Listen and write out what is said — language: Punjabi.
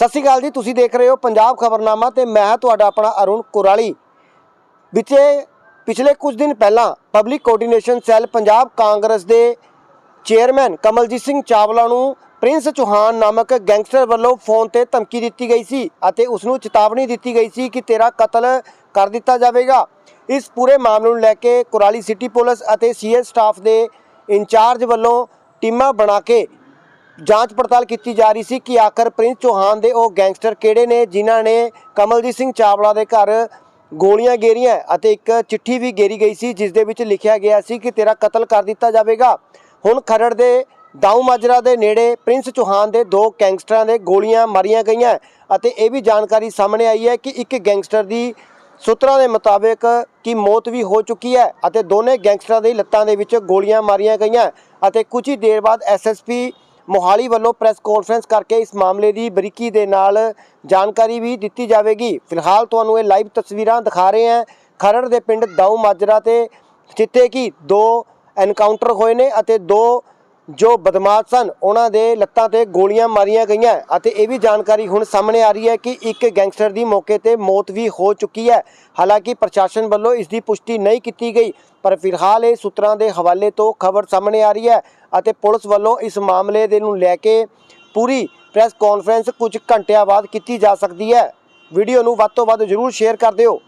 ਸਤਿ ਸ਼੍ਰੀ ਅਕਾਲ ਜੀ, ਤੁਸੀਂ ਦੇਖ ਰਹੇ ਹੋ ਪੰਜਾਬ ਖਬਰਨਾਮਾ ਤੇ ਮੈਂ ਹਾਂ ਤੁਹਾਡਾ ਆਪਣਾ ਅਰੁਣ ਕੁਰਾਲੀ। ਵਿਚੇ ਪਿਛਲੇ ਕੁਝ ਦਿਨ ਪਹਿਲਾਂ public coordination cell Punjab Congress ਦੇ ਚੇਅਰਮੈਨ ਕਮਲਜੀਤ ਸਿੰਘ ਚਾਵਲਾ ਨੂੰ ਪ੍ਰਿੰਸ ਚੌਹਾਨ ਨਾਮਕ ਗੈਂਗਸਟਰ ਵੱਲੋਂ ਫੋਨ ਤੇ ਧਮਕੀ ਦਿੱਤੀ ਗਈ ਸੀ ਅਤੇ ਉਸ ਨੂੰ ਚੇਤਾਵਨੀ ਦਿੱਤੀ ਗਈ ਸੀ ਕਿ ਤੇਰਾ ਕਤਲ ਕਰ ਦਿੱਤਾ ਜਾਵੇਗਾ। ਇਸ ਪੂਰੇ ਮਾਮਲੇ ਨੂੰ ਲੈ ਕੇ ਕੁਰਾਲੀ ਸਿਟੀ ਪੁਲਿਸ ਅਤੇ ਸੀਐਸ ਸਟਾਫ ਦੇ ਇੰਚਾਰਜ ਵੱਲੋਂ ਟੀਮਾਂ ਬਣਾ ਕੇ ਜਾਂਚ ਪੜਤਾਲ ਕੀਤੀ ਜਾ ਰਹੀ ਸੀ ਕਿ ਆਖਰ ਪ੍ਰਿੰਸ ਚੌਹਾਨ ਦੇ ਉਹ ਗੈਂਗਸਟਰ ਕਿਹੜੇ ਨੇ, ਜਿਨ੍ਹਾਂ ਨੇ ਕਮਲਜੀਤ ਸਿੰਘ ਚਾਵਲਾ ਦੇ ਘਰ ਗੋਲੀਆਂ ਗੇਰੀਆਂ ਅਤੇ ਇੱਕ ਚਿੱਠੀ ਵੀ ਗੇਰੀ ਗਈ ਸੀ, ਜਿਸ ਦੇ ਵਿੱਚ ਲਿਖਿਆ ਗਿਆ ਸੀ ਕਿ ਤੇਰਾ ਕਤਲ ਕਰ ਦਿੱਤਾ ਜਾਵੇਗਾ। ਹੁਣ ਖਰੜ ਦੇ ਦਾਊ ਮਾਜਰਾ ਦੇ ਨੇੜੇ ਪ੍ਰਿੰਸ ਚੌਹਾਨ ਦੇ ਦੋ ਗੈਂਗਸਟਰਾਂ ਦੇ ਗੋਲੀਆਂ ਮਾਰੀਆਂ ਗਈਆਂ ਅਤੇ ਇਹ ਵੀ ਜਾਣਕਾਰੀ ਸਾਹਮਣੇ ਆਈ ਹੈ ਕਿ ਇੱਕ ਗੈਂਗਸਟਰ ਦੀ ਸੂਤਰਾਂ ਦੇ ਮੁਤਾਬਕ ਕਿ ਮੌਤ ਵੀ ਹੋ ਚੁੱਕੀ ਹੈ ਅਤੇ ਦੋਨੇ ਗੈਂਗਸਟਰਾਂ ਦੇ ਲੱਤਾਂ ਦੇ ਵਿੱਚ ਗੋਲੀਆਂ ਮਾਰੀਆਂ ਗਈਆਂ ਅਤੇ ਕੁਝ ਹੀ ਦੇਰ ਬਾਅਦ ਐਸਐਸਪੀ ਮੋਹਾਲੀ ਵੱਲੋਂ ਪ੍ਰੈਸ ਕਾਨਫਰੰਸ ਕਰਕੇ ਇਸ ਮਾਮਲੇ ਦੀ ਬਰੀਕੀ ਦੇ ਨਾਲ ਜਾਣਕਾਰੀ ਵੀ ਦਿੱਤੀ ਜਾਵੇਗੀ। ਫਿਲਹਾਲ ਤੁਹਾਨੂੰ ਇਹ ਲਾਈਵ ਤਸਵੀਰਾਂ ਦਿਖਾ ਰਹੇ ਹਾਂ। ਖਰੜ ਦੇ ਪਿੰਡ ਦਾਊ ਮਾਜਰਾ ਤੇ ਜਿੱਥੇ ਕਿ ਦੋ ਐਨਕਾਊਂਟਰ ਹੋਏ ਨੇ ਅਤੇ ਦੋ ਜੋ ਬਦਮਾਸ਼ ਸਨ, ਉਹਨਾਂ ਦੇ ਲੱਤਾਂ ਤੇ ਗੋਲੀਆਂ ਮਾਰੀਆਂ ਗਈਆਂ ਅਤੇ ਇਹ ਵੀ ਜਾਣਕਾਰੀ ਹੁਣ ਸਾਹਮਣੇ ਆ ਰਹੀ ਹੈ ਕਿ ਇੱਕ ਗੈਂਗਸਟਰ ਦੀ ਮੌਕੇ ਤੇ ਮੌਤ ਵੀ ਹੋ ਚੁੱਕੀ ਹੈ। ਹਾਲਾਂਕਿ ਪ੍ਰਸ਼ਾਸਨ ਵੱਲੋਂ ਇਸ ਦੀ ਪੁਸ਼ਟੀ ਨਹੀਂ ਕੀਤੀ ਗਈ, ਪਰ ਫਿਲਹਾਲ ਇਹ ਸੂਤਰਾਂ ਦੇ ਹਵਾਲੇ ਤੋਂ ਖਬਰ ਸਾਹਮਣੇ ਆ ਰਹੀ ਹੈ। ਅਤੇ ਪੁਲਿਸ ਵੱਲੋਂ ਇਸ ਮਾਮਲੇ ਦੇ ਨੂੰ ਲੈ ਕੇ ਪੂਰੀ ਪ੍ਰੈਸ ਕਾਨਫਰੰਸ ਕੁਝ ਘੰਟਿਆਂ ਬਾਅਦ ਕੀਤੀ ਜਾ ਸਕਦੀ ਹੈ। ਵੀਡੀਓ ਨੂੰ ਵੱਧ ਤੋਂ ਵੱਧ ਜ਼ਰੂਰ ਸ਼ੇਅਰ ਕਰ ਦਿਓ।